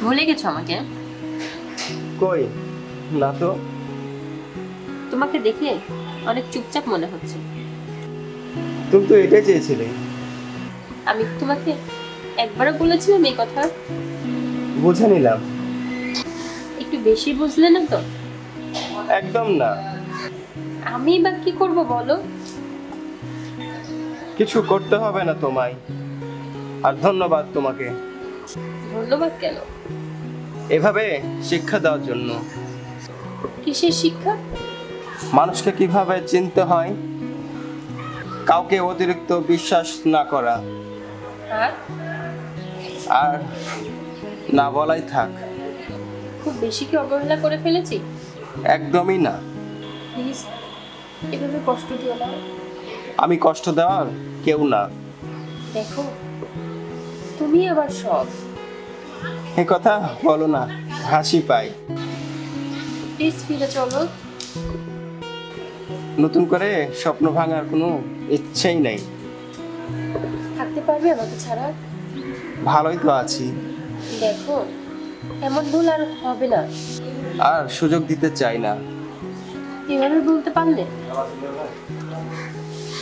ভুলে গেছো আমাকে? কই? না তো। তোমাকে দেখে অনেক চুপচাপ মনে হচ্ছে। তুমি তো এটাই চেয়েছিলে। আমি কি তোমাকে একবারও বলেছিলাম এই কথা? বুঝে নিলাম। একটু বেশি বুঝলে না তো? একদম না। আমি বা কি করব বলো? কিছু করতে হবে না তোমায়। আর ধন্যবাদ তোমাকে। ধন্যবাদ কেন? এভাবে শিক্ষা দেওয়ার জন্য। কিসের শিক্ষা? মানুষকে কীভাবে চিনতে হয়? কাউকে অতিরিক্ত বিশ্বাস না করা। আর? আর না বলাই থাক। খুব বেশি কি অবহেলা করে ফেলেছি? একদমই না। প্লিজ এভাবে কষ্ট দিও না। আমি কষ্ট দেওয়ার কেউ না। দেখো তুমি আবার সব। এ কথা বলো না হাসি পাই। প্লিজ ফিরে চলো। নতুন করে স্বপ্ন ভাঙার কোনো ইচ্ছেই নেই। থাকতে পারবে আমাকে ছাড়া? ভালোই তো আছি। দেখো এমন ভুল আর হবে না। আর সুযোগ দিতে চাই না। এভাবে বলতে পারলে?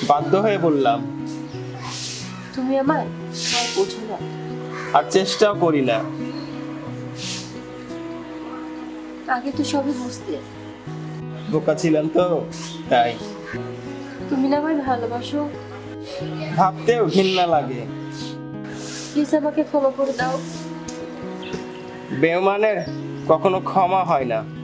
বাধ্য হয়ে বললাম। তুমি আমার বোঝো না। আর চেষ্টাও করি না। আগে তো সবই বুঝতে। বোকা ছিলাম তো তাই। তুমি না আমায় ভালোবাসো। ভাবতেও ঘৃণা লাগে। প্লিজ আমাকে ক্ষমা করে দাও। বেমানের কখনো ক্ষমা হয় না।